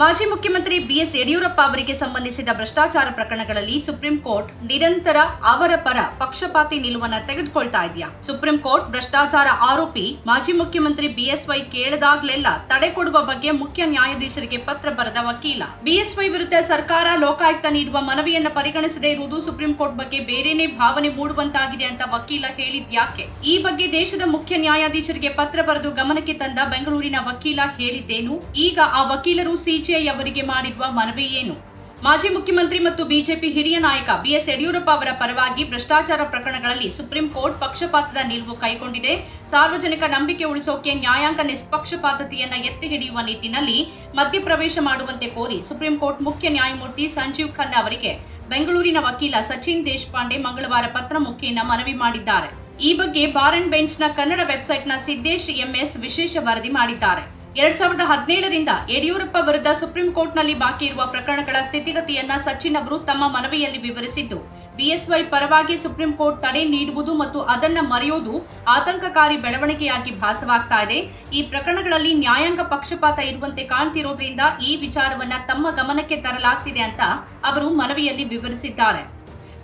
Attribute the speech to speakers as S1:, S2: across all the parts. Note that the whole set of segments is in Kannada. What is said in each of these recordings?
S1: ಮಾಜಿ ಮುಖ್ಯಮಂತ್ರಿ ಬಿಎಸ್ ಯಡಿಯೂರಪ್ಪ ಅವರಿಗೆ ಸಂಬಂಧಿಸಿದ ಭ್ರಷ್ಟಾಚಾರ ಪ್ರಕರಣಗಳಲ್ಲಿ ಸುಪ್ರೀಂ ಕೋರ್ಟ್ ನಿರಂತರ ಅವರ ಪರ ಪಕ್ಷಪಾತಿ ನಿಲುವನ್ನ ತೆಗೆದುಕೊಳ್ತಾ ಇದೆಯಾ? ಸುಪ್ರೀಂ ಕೋರ್ಟ್ ಭ್ರಷ್ಟಾಚಾರ ಆರೋಪಿ ಮಾಜಿ ಮುಖ್ಯಮಂತ್ರಿ ಬಿಎಸ್ವೈ ಕೇಳದಾಗ್ಲೆಲ್ಲ ತಡೆ ಕೊಡುವ ಬಗ್ಗೆ ಮುಖ್ಯ ನ್ಯಾಯಾಧೀಶರಿಗೆ ಪತ್ರ ಬರೆದ ವಕೀಲ. ಬಿಎಸ್ವೈ ವಿರುದ್ಧ ಸರ್ಕಾರ ಲೋಕಾಯುಕ್ತ ನೀಡುವ ಮನವಿಯನ್ನ ಪರಿಗಣಿಸದೇ ಇರುವುದು ಸುಪ್ರೀಂ ಕೋರ್ಟ್ ಬಗ್ಗೆ ಬೇರೆನೇ ಭಾವನೆ ಮೂಡುವಂತಾಗಿದೆ ಅಂತ ವಕೀಲ ಹೇಳಿದ್ಯಾಕೆ? ಈ ಬಗ್ಗೆ ದೇಶದ ಮುಖ್ಯ ನ್ಯಾಯಾಧೀಶರಿಗೆ ಪತ್ರ ಬರೆದು ಗಮನಕ್ಕೆ ತಂದ ಬೆಂಗಳೂರಿನ ವಕೀಲ ಹೇಳಿದ್ದೇನು? ಈಗ ಆ ವಕೀಲರು ಸಿಜೆಐ ಅವರಿಗೆ ಮಾಡಿರುವ ಮನವಿ ಏನು? ಮಾಜಿ ಮುಖ್ಯಮಂತ್ರಿ ಮತ್ತು ಬಿಜೆಪಿ ಹಿರಿಯ ನಾಯಕ ಬಿಎಸ್ ಯಡಿಯೂರಪ್ಪ ಅವರ ಪರವಾಗಿ ಭ್ರಷ್ಟಾಚಾರ ಪ್ರಕರಣಗಳಲ್ಲಿ ಸುಪ್ರೀಂ ಕೋರ್ಟ್ ಪಕ್ಷಪಾತದ ನಿಲುವು ಕೈಗೊಂಡಿದೆ. ಸಾರ್ವಜನಿಕ ನಂಬಿಕೆ ಉಳಿಸೋಕೆ ನ್ಯಾಯಾಂಗ ನಿಷ್ಪಕ್ಷಪಾತತೆಯನ್ನ ಎತ್ತಿ ಹಿಡಿಯುವ ನಿಟ್ಟಿನಲ್ಲಿ ಮಧ್ಯಪ್ರವೇಶ ಮಾಡುವಂತೆ ಕೋರಿ ಸುಪ್ರೀಂ ಕೋರ್ಟ್ ಮುಖ್ಯ ನ್ಯಾಯಮೂರ್ತಿ ಸಂಜೀವ್ ಖನ್ನಾ ಅವರಿಗೆ ಬೆಂಗಳೂರಿನ ವಕೀಲ ಸಚಿನ್ ದೇಶಪಾಂಡೆ ಮಂಗಳವಾರ ಪತ್ರ ಮುಖೇನ ಮನವಿ ಮಾಡಿದ್ದಾರೆ. ಈ ಬಗ್ಗೆ ಬಾರ್ ಅಂಡ್ ಬೆಂಚ್ನ ಕನ್ನಡ ವೆಬ್ಸೈಟ್ನ ಸಿದ್ದೇಶ್ ಎಂಎಸ್ ವಿಶೇಷ ವರದಿ ಮಾಡಿದ್ದಾರೆ. ಎರಡ್ ಸಾವಿರದ ಹದಿನೇಳರಿಂದ ಯಡಿಯೂರಪ್ಪ ವಿರುದ್ಧ ಸುಪ್ರೀಂ ಕೋರ್ಟ್ನಲ್ಲಿ ಬಾಕಿ ಇರುವ ಪ್ರಕರಣಗಳ ಸ್ಥಿತಿಗತಿಯನ್ನ ಸಚಿನ್ ಅವರು ತಮ್ಮ ಮನವಿಯಲ್ಲಿ ವಿವರಿಸಿದ್ದು, ಬಿಎಸ್ವೈ ಪರವಾಗಿ ಸುಪ್ರೀಂ ಕೋರ್ಟ್ ತಡೆ ನೀಡುವುದು ಮತ್ತು ಅದನ್ನ ಮರೆಯೋದು ಆತಂಕಕಾರಿ ಬೆಳವಣಿಗೆಯಾಗಿ ಭಾಸವಾಗ್ತಾ ಇದೆ. ಈ ಪ್ರಕರಣಗಳಲ್ಲಿ ನ್ಯಾಯಾಂಗ ಪಕ್ಷಪಾತ ಇರುವಂತೆ ಕಾಣ್ತಿರೋದ್ರಿಂದ ಈ ವಿಚಾರವನ್ನ ತಮ್ಮ ಗಮನಕ್ಕೆ ತರಲಾಗ್ತಿದೆ ಅಂತ ಅವರು ಮನವಿಯಲ್ಲಿ ವಿವರಿಸಿದ್ದಾರೆ.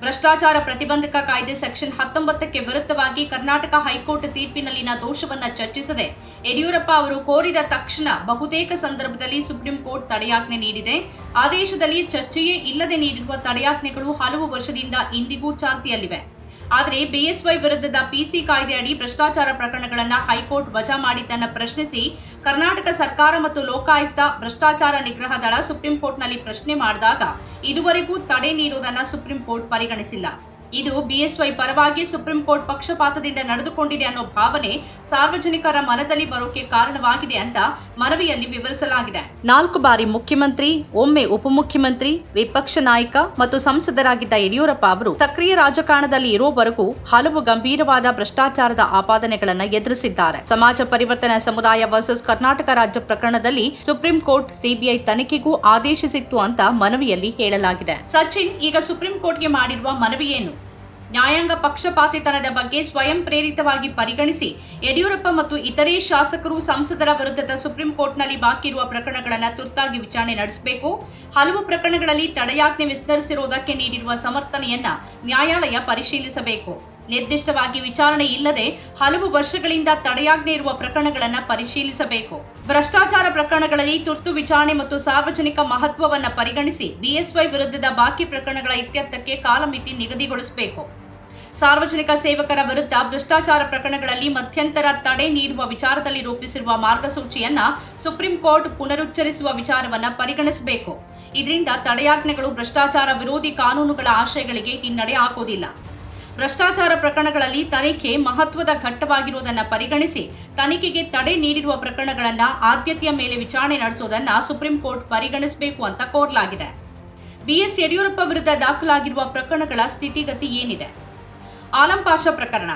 S1: ಭ್ರಷ್ಟಾಚಾರ ಪ್ರತಿಬಂಧಕ ಕಾಯ್ದೆ ಸೆಕ್ಷನ್ ಹತ್ತೊಂಬತ್ತಕ್ಕೆ ವಿರುದ್ಧವಾಗಿ ಕರ್ನಾಟಕ ಹೈಕೋರ್ಟ್ ತೀರ್ಪಿನಲ್ಲಿನ ದೋಷವನ್ನು ಚರ್ಚಿಸದೆ ಯಡಿಯೂರಪ್ಪ ಅವರು ಕೋರಿದ ತಕ್ಷಣ ಬಹುತೇಕ ಸಂದರ್ಭದಲ್ಲಿ ಸುಪ್ರೀಂ ಕೋರ್ಟ್ ತಡೆಯಾಜ್ಞೆ ನೀಡಿದೆ. ಆದೇಶದಲ್ಲಿ ಚರ್ಚೆಯೇ ಇಲ್ಲದೆ ನೀಡಿರುವ ತಡೆಯಾಜ್ಞೆಗಳು ಹಲವು ವರ್ಷದಿಂದ ಇಂದಿಗೂ ಚಾಲ್ತಿಯಲ್ಲಿವೆ. ಆದರೆ ಬಿಎಸ್ವೈ ವಿರುದ್ಧದ ಪಿಸಿ ಕಾಯ್ದೆ ಅಡಿ ಭ್ರಷ್ಟಾಚಾರ ಪ್ರಕರಣಗಳನ್ನು ಹೈಕೋರ್ಟ್ ವಜಾ ಮಾಡಿದ್ದನ್ನ ಪ್ರಶ್ನಿಸಿ ಕರ್ನಾಟಕ ಸರ್ಕಾರ ಮತ್ತು ಲೋಕಾಯುಕ್ತ ಭ್ರಷ್ಟಾಚಾರ ನಿಗ್ರಹ ದಳ ಸುಪ್ರೀಂ ಕೋರ್ಟ್ನಲ್ಲಿ ಪ್ರಶ್ನೆ ಮಾಡಿದಾಗ ಇದುವರೆಗೂ ತಡೆ ನೀಡುವುದನ್ನ ಸುಪ್ರೀಂ ಕೋರ್ಟ್ ಪರಿಗಣಿಸಿಲ್ಲ. ಇದು ಬಿಎಸ್ವೈ ಪರವಾಗಿ ಸುಪ್ರೀಂ ಕೋರ್ಟ್ ಪಕ್ಷಪಾತದಿಂದ ನಡೆದುಕೊಂಡಿದೆ ಅನ್ನೋ ಭಾವನೆ ಸಾರ್ವಜನಿಕರ ಮನದಲ್ಲಿ ಬರೋಕೆ ಕಾರಣವಾಗಿದೆ ಅಂತ ಮನವಿಯಲ್ಲಿ ವಿವರಿಸಲಾಗಿದೆ. ನಾಲ್ಕು ಬಾರಿ ಮುಖ್ಯಮಂತ್ರಿ, ಒಮ್ಮೆ ಉಪಮುಖ್ಯಮಂತ್ರಿ, ವಿಪಕ್ಷ ನಾಯಕ ಮತ್ತು ಸಂಸದರಾಗಿದ್ದ ಯಡಿಯೂರಪ್ಪ ಅವರು ಸಕ್ರಿಯ ರಾಜಕಾರಣದಲ್ಲಿ ಇರುವವರೆಗೂ ಹಲವು ಗಂಭೀರವಾದ ಭ್ರಷ್ಟಾಚಾರದ ಆಪಾದನೆಗಳನ್ನು ಎದುರಿಸಿದ್ದಾರೆ. ಸಮಾಜ ಪರಿವರ್ತನಾ ಸಮುದಾಯ ವರ್ಸಸ್ ಕರ್ನಾಟಕ ರಾಜ್ಯ ಪ್ರಕರಣದಲ್ಲಿ ಸುಪ್ರೀಂ ಕೋರ್ಟ್ ಸಿಬಿಐ ತನಿಖೆಗೂ ಆದೇಶಿಸಿತ್ತು ಅಂತ ಮನವಿಯಲ್ಲಿ ಹೇಳಲಾಗಿದೆ. ಸಚಿನ್ ಈಗ ಸುಪ್ರೀಂ ಕೋರ್ಟ್ಗೆ ಮಾಡಿರುವ ಮನವಿ ಏನು? ನ್ಯಾಯಾಂಗ ಪಕ್ಷಪಾತಿತನದ ಬಗ್ಗೆ ಸ್ವಯಂ ಪ್ರೇರಿತವಾಗಿ ಪರಿಗಣಿಸಿ ಯಡಿಯೂರಪ್ಪ ಮತ್ತು ಇತರೆ ಶಾಸಕರು ಸಂಸದರ ವಿರುದ್ಧದ ಸುಪ್ರೀಂ ಕೋರ್ಟ್ನಲ್ಲಿ ಬಾಕಿ ಇರುವ ಪ್ರಕರಣಗಳನ್ನು ತುರ್ತಾಗಿ ವಿಚಾರಣೆ ನಡೆಸಬೇಕು. ಹಲವು ಪ್ರಕರಣಗಳಲ್ಲಿ ತಡೆಯಾಜ್ಞೆ ವಿಸ್ತರಿಸಿರುವುದಕ್ಕೆ ನೀಡಿರುವ ಸಮರ್ಥನೆಯನ್ನ ನ್ಯಾಯಾಲಯ ಪರಿಶೀಲಿಸಬೇಕು. ನಿರ್ದಿಷ್ಟವಾಗಿ ವಿಚಾರಣೆ ಇಲ್ಲದೆ ಹಲವು ವರ್ಷಗಳಿಂದ ತಡೆಯಾಜ್ಞೆ ಇರುವ ಪ್ರಕರಣಗಳನ್ನು ಪರಿಶೀಲಿಸಬೇಕು. ಭ್ರಷ್ಟಾಚಾರ ಪ್ರಕರಣಗಳಲ್ಲಿ ತುರ್ತು ವಿಚಾರಣೆ ಮತ್ತು ಸಾರ್ವಜನಿಕ ಮಹತ್ವವನ್ನು ಪರಿಗಣಿಸಿ ಬಿಎಸ್ವೈ ವಿರುದ್ಧದ ಬಾಕಿ ಪ್ರಕರಣಗಳ ಇತ್ಯರ್ಥಕ್ಕೆ ಕಾಲಮಿತಿ ನಿಗದಿಗೊಳಿಸಬೇಕು. ಸಾರ್ವಜನಿಕ ಸೇವಕರ ವಿರುದ್ಧ ಭ್ರಷ್ಟಾಚಾರ ಪ್ರಕರಣಗಳಲ್ಲಿ ಮಧ್ಯಂತರ ತಡೆ ನೀಡುವ ವಿಚಾರದಲ್ಲಿ ರೂಪಿಸಿರುವ ಮಾರ್ಗಸೂಚಿಯನ್ನ ಸುಪ್ರೀಂ ಕೋರ್ಟ್ ಪುನರುಚ್ಚರಿಸುವ ವಿಚಾರವನ್ನ ಪರಿಗಣಿಸಬೇಕು. ಇದರಿಂದ ತಡೆಯಾಜ್ಞೆಗಳು ಭ್ರಷ್ಟಾಚಾರ ವಿರೋಧಿ ಕಾನೂನುಗಳ ಆಶಯಗಳಿಗೆ ಹಿನ್ನಡೆ ಹಾಕುವುದಿಲ್ಲ ಭ್ರಷ್ಟಾಚಾರ ಪ್ರಕರಣಗಳಲ್ಲಿ ತನಿಖೆ ಮಹತ್ವದ ಘಟ್ಟವಾಗಿರುವುದನ್ನು ಪರಿಗಣಿಸಿ ತನಿಖೆಗೆ ತಡೆ ನೀಡಿರುವ ಪ್ರಕರಣಗಳನ್ನ ಆದ್ಯತೆಯ ಮೇಲೆ ವಿಚಾರಣೆ ನಡೆಸುವುದನ್ನ ಸುಪ್ರೀಂ ಕೋರ್ಟ್ ಪರಿಗಣಿಸಬೇಕು ಅಂತ ಕೋರಲಾಗಿದೆ. ಬಿಎಸ್ ಯಡಿಯೂರಪ್ಪ ವಿರುದ್ಧ ದಾಖಲಾಗಿರುವ ಪ್ರಕರಣಗಳ ಸ್ಥಿತಿಗತಿ ಏನಿದೆ? ಆಲಂ ಪಾಷಾ ಪ್ರಕರಣ.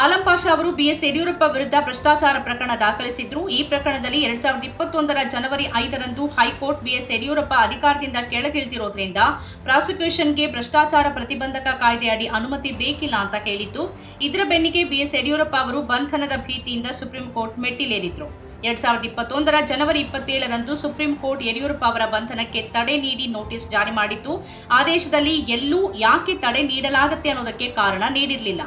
S1: ಆಲಂ ಪಾಷಾ ಅವರು ಬಿಎಸ್ ಯಡಿಯೂರಪ್ಪ ವಿರುದ್ಧ ಭ್ರಷ್ಟಾಚಾರ ಪ್ರಕರಣ ದಾಖಲಿಸಿದ್ರು. ಈ ಪ್ರಕರಣದಲ್ಲಿ ಎರಡ್ ಸಾವಿರದ ಇಪ್ಪತ್ತೊಂದರ ಜನವರಿ ಐದರಂದು ಹೈಕೋರ್ಟ್ ಬಿಎಸ್ ಯಡಿಯೂರಪ್ಪ ಅಧಿಕಾರದಿಂದ ಕೆಳಗಿಳಿದಿರೋದ್ರಿಂದ ಪ್ರಾಸಿಕ್ಯೂಷನ್ಗೆ ಭ್ರಷ್ಟಾಚಾರ ಪ್ರತಿಬಂಧಕ ಕಾಯ್ದೆ ಅಡಿ ಅನುಮತಿ ಬೇಕಿಲ್ಲ ಅಂತ ಹೇಳಿತ್ತು ಇದರ ಬೆನ್ನಿಗೆ ಬಿಎಸ್ ಯಡಿಯೂರಪ್ಪ ಅವರು ಬಂಧನದ ಭೀತಿಯಿಂದ ಸುಪ್ರೀಂ ಕೋರ್ಟ್ ಮೆಟ್ಟಿಲೇರಿದ್ರು. ಎರಡ್ ಸಾವಿರದ ಇಪ್ಪತ್ತೊಂದರ ಜನವರಿ ಇಪ್ಪತ್ತೇಳರಂದು ಸುಪ್ರೀಂ ಕೋರ್ಟ್ ಯಡಿಯೂರಪ್ಪ ಅವರ ಬಂಧನಕ್ಕೆ ತಡೆ ನೀಡಿ ನೋಟಿಸ್ ಜಾರಿ ಮಾಡಿತ್ತು. ಆದೇಶದಲ್ಲಿ ಎಲ್ಲೂ ಯಾಕೆ ತಡೆ ನೀಡಲಾಗತ್ತೆ ಅನ್ನೋದಕ್ಕೆ ಕಾರಣ ನೀಡಿರಲಿಲ್ಲ.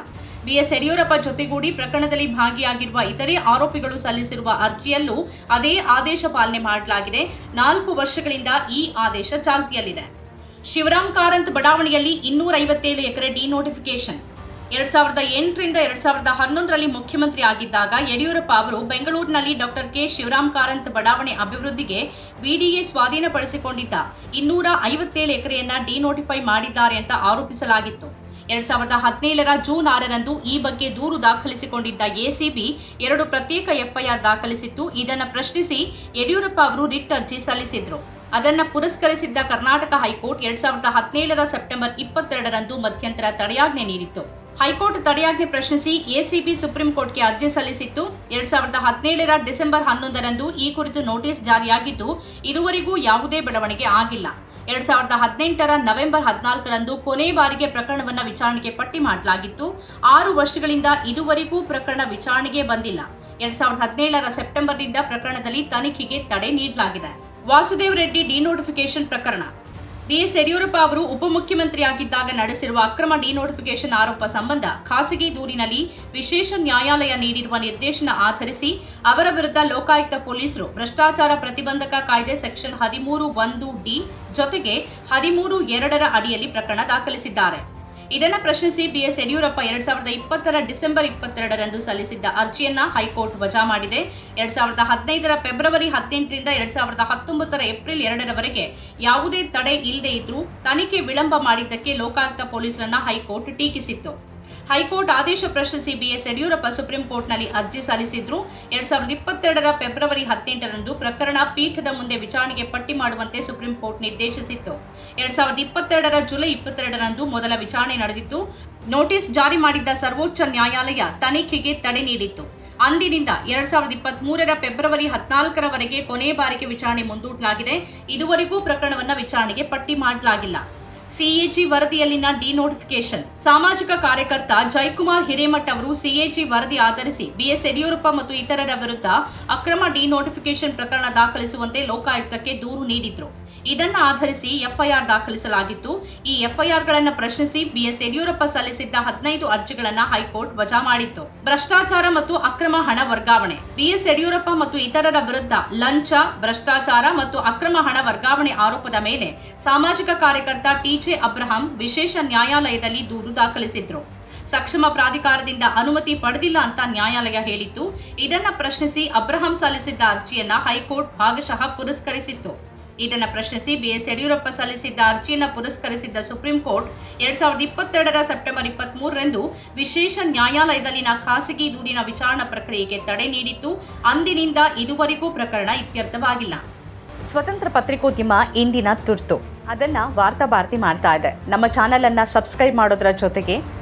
S1: ಬಿಎಸ್ ಯಡಿಯೂರಪ್ಪ ಜೊತೆಗೂಡಿ ಪ್ರಕರಣದಲ್ಲಿ ಭಾಗಿಯಾಗಿರುವ ಇತರೆ ಆರೋಪಿಗಳು ಸಲ್ಲಿಸಿರುವ ಅರ್ಜಿಯಲ್ಲೂ ಅದೇ ಆದೇಶ ಪಾಲನೆ ಮಾಡಲಾಗಿದೆ. ನಾಲ್ಕು ವರ್ಷಗಳಿಂದ ಈ ಆದೇಶ ಚಾಲ್ತಿಯಲ್ಲಿದೆ. ಶಿವರಾಮ್ ಕಾರಂತ್ ಬಡಾವಣೆಯಲ್ಲಿ ಇನ್ನೂರ ಐವತ್ತೇಳು ಎಕರೆ ಡಿನೋಟಿಫಿಕೇಶನ್ ಎರಡ್ ಸಾವಿರದ ಎಂಟರಿಂದ ಎರಡ್ ಸಾವಿರದ ಹನ್ನೊಂದರಲ್ಲಿ ಮುಖ್ಯಮಂತ್ರಿ ಆಗಿದ್ದಾಗ ಯಡಿಯೂರಪ್ಪ ಅವರು ಬೆಂಗಳೂರಿನಲ್ಲಿ ಡಾಕ್ಟರ್ ಕೆ ಶಿವರಾಮ್ ಕಾರಂತ್ ಬಡಾವಣೆ ಅಭಿವೃದ್ಧಿಗೆ ಬಿಡಿಎ ಸ್ವಾಧೀನಪಡಿಸಿಕೊಂಡಿದ್ದ ಇನ್ನೂರ ಐವತ್ತೇಳು ಎಕರೆಯನ್ನ ಡಿನೋಟಿಫೈ ಮಾಡಿದ್ದಾರೆ ಅಂತ ಆರೋಪಿಸಲಾಗಿತ್ತು. ಎರಡ್ ಸಾವಿರದ ಹದಿನೇಳರ ಜೂನ್ ಆರರಂದು ಈ ಬಗ್ಗೆ ದೂರು ದಾಖಲಿಸಿಕೊಂಡಿದ್ದ ಎಸಿಬಿ ಎರಡು ಪ್ರತ್ಯೇಕ ಎಫ್ಐಆರ್ ದಾಖಲಿಸಿತ್ತು. ಇದನ್ನು ಪ್ರಶ್ನಿಸಿ ಯಡಿಯೂರಪ್ಪ ಅವರು ರಿಟ್ ಅರ್ಜಿ ಸಲ್ಲಿಸಿದ್ರು. ಅದನ್ನ ಪುರಸ್ಕರಿಸಿದ್ದ ಕರ್ನಾಟಕ ಹೈಕೋರ್ಟ್ ಎರಡ್ ಸಾವಿರದ ಹದಿನೇಳರ ಸೆಪ್ಟೆಂಬರ್ ಇಪ್ಪತ್ತೆರಡರಂದು ಮಧ್ಯಂತರ ತಡೆಯಾಜ್ಞೆ ನೀಡಿತ್ತು. ಹೈಕೋರ್ಟ್ ತಡೆಯಾಜ್ಞೆ ಪ್ರಶ್ನಿಸಿ ಎಸಿಬಿ ಸುಪ್ರೀಂ ಕೋರ್ಟ್ಗೆ ಅರ್ಜಿ ಸಲ್ಲಿಸಿತ್ತು. ಎರಡ್ ಸಾವಿರದ ಹದಿನೇಳರ ಡಿಸೆಂಬರ್ ಹನ್ನೊಂದರಂದು ಈ ಕುರಿತು ನೋಟಿಸ್ ಜಾರಿಯಾಗಿದ್ದು, ಇದುವರೆಗೂ ಯಾವುದೇ ಬೆಳವಣಿಗೆ ಆಗಿಲ್ಲ. ಎರಡ್ ಸಾವಿರದ ಹದಿನೆಂಟರ ನವೆಂಬರ್ ಹದಿನಾಲ್ಕರಂದು ಕೊನೆ ಬಾರಿಗೆ ಪ್ರಕರಣವನ್ನ ವಿಚಾರಣೆಗೆ ಪಟ್ಟಿ ಮಾಡಲಾಗಿತ್ತು. ಆರು ವರ್ಷಗಳಿಂದ ಇದುವರೆಗೂ ಪ್ರಕರಣ ವಿಚಾರಣೆಗೆ ಬಂದಿಲ್ಲ. ಎರಡ್ ಸಾವಿರದ ಹದಿನೇಳರ ಸೆಪ್ಟೆಂಬರ್ನಿಂದ ಪ್ರಕರಣದಲ್ಲಿ ತನಿಖೆಗೆ ತಡೆ ನೀಡಲಾಗಿದೆ. ವಾಸುದೇವ್ ರೆಡ್ಡಿ ಡಿನೋಟಿಫಿಕೇಶನ್ ಪ್ರಕರಣ. ಬಿಎಸ್ ಯಡಿಯೂರಪ್ಪ ಅವರು ಉಪಮುಖ್ಯಮಂತ್ರಿಯಾಗಿದ್ದಾಗ ನಡೆಸಿರುವ ಅಕ್ರಮ ಡಿನೋಟಿಫಿಕೇಶನ್ ಆರೋಪ ಸಂಬಂಧ ಖಾಸಗಿ ದೂರಿನಲ್ಲಿ ವಿಶೇಷ ನ್ಯಾಯಾಲಯ ನೀಡಿರುವ ನಿರ್ದೇಶನ ಆಧರಿಸಿ ಅವರ ವಿರುದ್ಧ ಲೋಕಾಯುಕ್ತ ಪೊಲೀಸರು ಭ್ರಷ್ಟಾಚಾರ ಪ್ರತಿಬಂಧಕ ಕಾಯ್ದೆ ಸೆಕ್ಷನ್ ಹದಿಮೂರು ಒಂದು ಡಿ ಜೊತೆಗೆ ಹದಿಮೂರು ಎರಡರ ಅಡಿಯಲ್ಲಿ ಪ್ರಕರಣ ದಾಖಲಿಸಿದ್ದಾರೆ. ಇದನ್ನ ಪ್ರಶ್ನಿಸಿ ಬಿಎಸ್ ಯಡಿಯೂರಪ್ಪ ಎರಡ್ ಸಾವಿರದ ಇಪ್ಪತ್ತರ ಡಿಸೆಂಬರ್ ಇಪ್ಪತ್ತೆರಡರಂದು ಸಲ್ಲಿಸಿದ್ದ ಅರ್ಜಿಯನ್ನ ಹೈಕೋರ್ಟ್ ವಜಾ ಮಾಡಿದೆ. ಎರಡ್ ಸಾವಿರದ ಹದಿನೈದರ ಫೆಬ್ರವರಿ ಹದಿನೆಂಟರಿಂದ ಎರಡ್ ಸಾವಿರದ ಹತ್ತೊಂಬತ್ತರ ಏಪ್ರಿಲ್ ಎರಡರವರೆಗೆ ಯಾವುದೇ ತಡೆ ಇಲ್ಲದೆ ಇದ್ರೂ ತನಿಖೆ ವಿಳಂಬ ಮಾಡಿದ್ದಕ್ಕೆ ಲೋಕಾಯುಕ್ತ ಪೊಲೀಸರನ್ನ ಹೈಕೋರ್ಟ್ ಟೀಕಿಸಿತ್ತು. ಹೈಕೋರ್ಟ್ ಆದೇಶ ಪ್ರಶ್ನಿಸಿ ಬಿಎಸ್ ಯಡಿಯೂರಪ್ಪ ಸುಪ್ರೀಂ ಕೋರ್ಟ್ನಲ್ಲಿ ಅರ್ಜಿ ಸಲ್ಲಿಸಿದ್ರು. ಎರಡ್ ಸಾವಿರದ ಇಪ್ಪತ್ತೆರಡರ ಫೆಬ್ರವರಿ ಹದಿನೆಂಟರಂದು ಪ್ರಕರಣ ಪೀಠದ ಮುಂದೆ ವಿಚಾರಣೆಗೆ ಪಟ್ಟಿ ಮಾಡುವಂತೆ ಸುಪ್ರೀಂ ಕೋರ್ಟ್ ನಿರ್ದೇಶಿಸಿತ್ತು. ಎರಡ್ ಸಾವಿರದ ಇಪ್ಪತ್ತೆರಡರ ಜುಲೈ ಇಪ್ಪತ್ತೆರಡರಂದು ಮೊದಲ ವಿಚಾರಣೆ ನಡೆದಿತ್ತು. ನೋಟಿಸ್ ಜಾರಿ ಮಾಡಿದ್ದ ಸರ್ವೋಚ್ಚ ನ್ಯಾಯಾಲಯ ತನಿಖೆಗೆ ತಡೆ ನೀಡಿತ್ತು. ಅಂದಿನಿಂದ ಎರಡ್ ಸಾವಿರದ ಇಪ್ಪತ್ತ್ ಮೂರರ ಫೆಬ್ರವರಿ ಹದಿನಾಲ್ಕರವರೆಗೆ ಕೊನೆ ಬಾರಿಗೆ ವಿಚಾರಣೆ ಮುಂದೂಡಲಾಗಿದೆ. ಇದುವರೆಗೂ ಪ್ರಕರಣವನ್ನು ವಿಚಾರಣೆಗೆ ಪಟ್ಟಿ ಮಾಡಲಾಗಿಲ್ಲ. ಸಿಎಜಿ ವರದಿಯಲ್ಲಿನ ಡಿನೋಟಿಫಿಕೇಶನ್ ಸಾಮಾಜಿಕ ಕಾರ್ಯಕರ್ತ ಜಯಕುಮಾರ್ ಹಿರೇಮಠ್ ಅವರು ಸಿಎಜಿ ವರದಿ ಆಧರಿಸಿ ಬಿಎಸ್ ಯಡಿಯೂರಪ್ಪ ಮತ್ತು ಇತರರ ವಿರುದ್ಧ ಅಕ್ರಮ ಡಿನೋಟಿಫಿಕೇಶನ್ ಪ್ರಕರಣ ದಾಖಲಿಸುವಂತೆ ಲೋಕಾಯುಕ್ತಕ್ಕೆ ದೂರು ನೀಡಿದ್ರು. ಇದನ್ನ ಆಧರಿಸಿ ಎಫ್ಐಆರ್ ದಾಖಲಿಸಲಾಗಿತ್ತು. ಈ ಎಫ್ಐಆರ್ಗಳನ್ನ ಪ್ರಶ್ನಿಸಿ ಬಿಎಸ್ ಯಡಿಯೂರಪ್ಪ ಸಲ್ಲಿಸಿದ್ದ ಹದಿನೈದು ಅರ್ಜಿಗಳನ್ನು ಹೈಕೋರ್ಟ್ ವಜಾ ಮಾಡಿತ್ತು. ಭ್ರಷ್ಟಾಚಾರ ಮತ್ತು ಅಕ್ರಮ ಹಣ ವರ್ಗಾವಣೆ ಬಿಎಸ್ ಯಡಿಯೂರಪ್ಪ ಮತ್ತು ಇತರರ ವಿರುದ್ಧ ಲಂಚ, ಭ್ರಷ್ಟಾಚಾರ ಮತ್ತು ಅಕ್ರಮ ಹಣ ವರ್ಗಾವಣೆ ಆರೋಪದ ಮೇಲೆ ಸಾಮಾಜಿಕ ಕಾರ್ಯಕರ್ತ ಟಿಜೆ ಅಬ್ರಹಾಂ ವಿಶೇಷ ನ್ಯಾಯಾಲಯದಲ್ಲಿ ದೂರು ದಾಖಲಿಸಿದ್ರು. ಸಕ್ಷಮ ಪ್ರಾಧಿಕಾರದಿಂದ ಅನುಮತಿ ಪಡೆದಿಲ್ಲ ಅಂತ ನ್ಯಾಯಾಲಯ ಹೇಳಿತ್ತು. ಇದನ್ನ ಪ್ರಶ್ನಿಸಿ ಅಬ್ರಹಾಂ ಸಲ್ಲಿಸಿದ್ದ ಅರ್ಜಿಯನ್ನ ಹೈಕೋರ್ಟ್ ಭಾಗಶಃ ಪುರಸ್ಕರಿಸಿತ್ತು. ಇದನ್ನ ಪ್ರಶ್ನಿಸಿ ಬಿಎಸ್ ಯಡಿಯೂರಪ್ಪ ಸಲ್ಲಿಸಿದ್ದ ಅರ್ಜಿಯನ್ನು ಪುರಸ್ಕರಿಸಿದ್ದ ಸುಪ್ರೀಂ ಕೋರ್ಟ್ ಎರಡ್ ಸಾವಿರದ ಇಪ್ಪತ್ತೆರಡರ ಸೆಪ್ಟೆಂಬರ್ ಇಪ್ಪತ್ತ್ ಮೂರರಂದು ವಿಶೇಷ ನ್ಯಾಯಾಲಯದಲ್ಲಿನ ಖಾಸಗಿ ದೂರಿನ ವಿಚಾರಣಾ ಪ್ರಕ್ರಿಯೆಗೆ ತಡೆ ನೀಡಿತ್ತು. ಅಂದಿನಿಂದ ಇದುವರೆಗೂ ಪ್ರಕರಣ ಇತ್ಯರ್ಥವಾಗಿಲ್ಲ.
S2: ಸ್ವತಂತ್ರ ಪತ್ರಿಕೋದ್ಯಮ ಇಂದಿನ ತುರ್ತು. ಅದನ್ನ ವಾರ್ತಾ ಭಾರತಿ ಮಾಡ್ತಾ ಇದೆ. ನಮ್ಮ ಚಾನೆಲ್ ಅನ್ನ ಸಬ್ಸ್ಕ್ರೈಬ್ ಮಾಡೋದ್ರ ಜೊತೆಗೆ